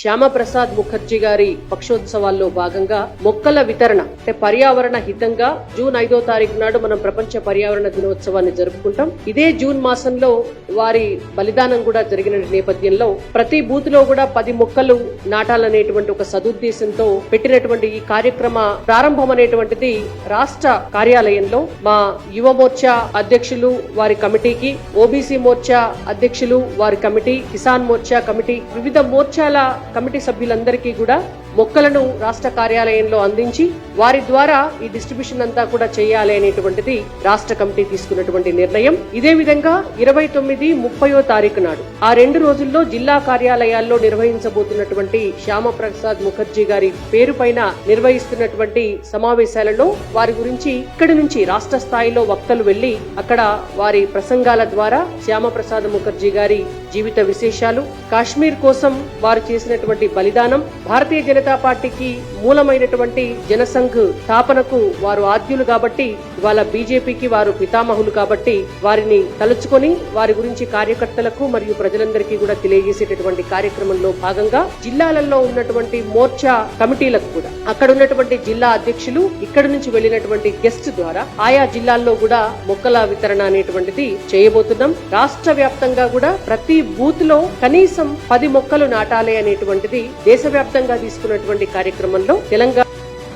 శ్యామప్రసాద్ ముఖర్జీ గారి పక్షోత్సవాల్లో భాగంగా మొక్కల వితరణ అంటే పర్యావరణ హితంగా జూన్ ఐదో తారీఖు నాడు మనం ప్రపంచ పర్యావరణ దినోత్సవాన్ని జరుపుకుంటాం. ఇదే జూన్ మాసంలో వారి బలిదానం కూడా జరిగిన నేపథ్యంలో ప్రతి బూత్లో కూడా పది మొక్కలు నాటాలనేటువంటి ఒక సదుద్దేశంతో పెట్టినటువంటి ఈ కార్యక్రమ ప్రారంభం అనేటువంటిది రాష్ట్ర కార్యాలయంలో మా యువ మోర్చా అధ్యక్షులు వారి కమిటీకి ఓబీసీ మోర్చా అధ్యక్షులు వారి కమిటీ కిసాన్ మోర్చా కమిటీ వివిధ మోర్చాల కమిటీ సభ్యులందరికీ కూడా మొక్కలను రాష్ట్ర కార్యాలయంలో అందించి వారి ద్వారా ఈ డిస్ట్రిబ్యూషన్ అంతా కూడా చేయాలి అనేటువంటిది రాష్ట్ర కమిటీ తీసుకున్నటువంటి నిర్ణయం. ఇదే విధంగా ఇరవై తొమ్మిది ముప్పయో తారీఖు నాడు ఆ రెండు రోజుల్లో జిల్లా కార్యాలయాల్లో నిర్వహించబోతున్నటువంటి శ్యామప్రసాద్ ముఖర్జీ గారి పేరు పైన నిర్వహిస్తున్నటువంటి సమావేశాలలో వారి గురించి ఇక్కడి నుంచి రాష్ట్ర స్థాయిలో వక్తలు వెళ్ళి అక్కడ వారి ప్రసంగాల ద్వారా శ్యామప్రసాద్ ముఖర్జీ గారి జీవిత విశేషాలు కాశ్మీర్ కోసం వారు చేసినటువంటి బలిదానం భారతీయ జనతా పార్టీకి మూలమైనటువంటి జనసంఘ్ స్థాపనకు వారు ఆద్యులు కాబట్టి ఇవాళ బీజేపీకి వారు పితామహులు కాబట్టి వారిని తలుచుకొని వారి గురించి కార్యకర్తలకు మరియు ప్రజలందరికీ కూడా తెలియజేసేటటువంటి కార్యక్రమంలో భాగంగా జిల్లాలలో ఉన్నటువంటి మోర్చా కమిటీలకు కూడా అక్కడ ఉన్నటువంటి జిల్లా అధ్యక్షులు ఇక్కడి నుంచి వెళ్ళినటువంటి గెస్ట్ ద్వారా ఆయా జిల్లాల్లో కూడా మొక్కల వితరణ అనేటువంటిది చేయబోతున్నాం. రాష్ట్ర వ్యాప్తంగా కూడా ప్రతి బూత్లో కనీసం పది మొక్కలు నాటాలి అనేటువంటిది దేశవ్యాప్తంగా తీసుకున్నటువంటి కార్యక్రమంలో తెలంగాణ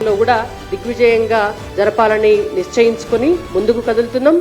లో కూడా దిగ్విజయంగా జరపాలని నిశ్చయించుకుని ముందుకు కదులుతున్నాం.